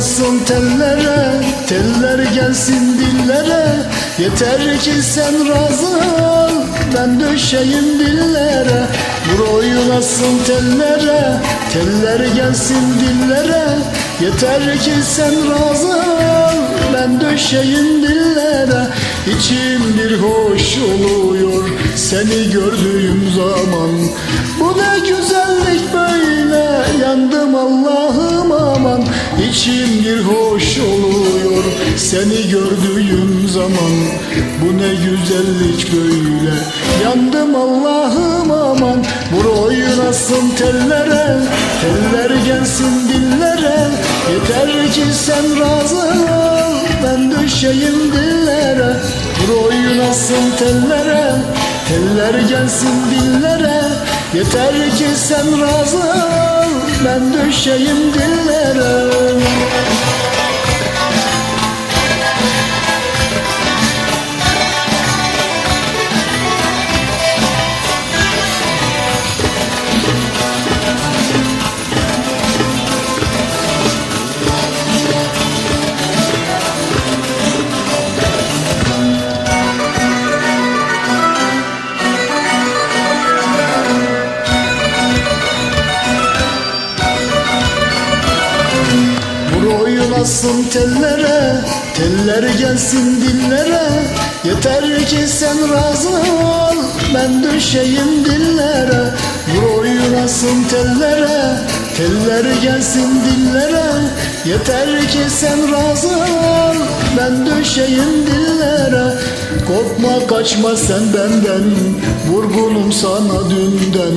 oynasın tellere Teller gelsin dillere. Yeter ki sen razı ol Ben düşeyim dillere. Vur oynasın tellere Teller gelsin dillere. Yeter ki sen razı ol Ben düşeyim dillere. İçim bir hoş oluyor Seni gördüğüm zaman. Bu ne güzellik Seni gördüğüm zaman Bu ne güzellik böyle. Yandım Allah'ım aman Vur oynasın tellere. Teller gelsin dillere Yeter ki sen razı ol. Ben düşeyim dillere Vur oynasın tellere. Teller gelsin dillere Yeter ki sen razı ol. Ben düşeyim dillere Vur oynasın tellere Teller gelsin dillere. Yeter ki sen razı ol Ben düşeyim dillere. Vur oynasın tellere Teller gelsin dillere. Yeter ki sen razı ol Ben düşeyim dillere. Korkma kaçma sen benden Vurgunum sana dünden.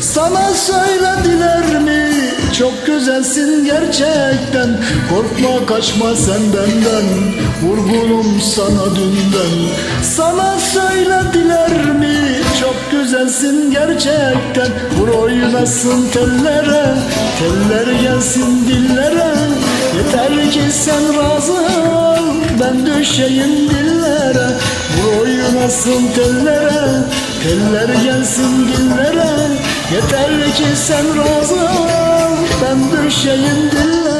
Sana söylediler mi çok güzelsin gerçekten. Korkma kaçma sen benden. Vurgunum sana dünden. Sana söylediler mi? Çok güzelsin gerçekten. Vur oynasın tellere. Teller gelsin dillere. Yeter ki sen razı ol Ben düşeyim dillere. Vur oynasın tellere. Teller gelsin dillere. Yeter ki sen razı ol Ben düşeyim dillere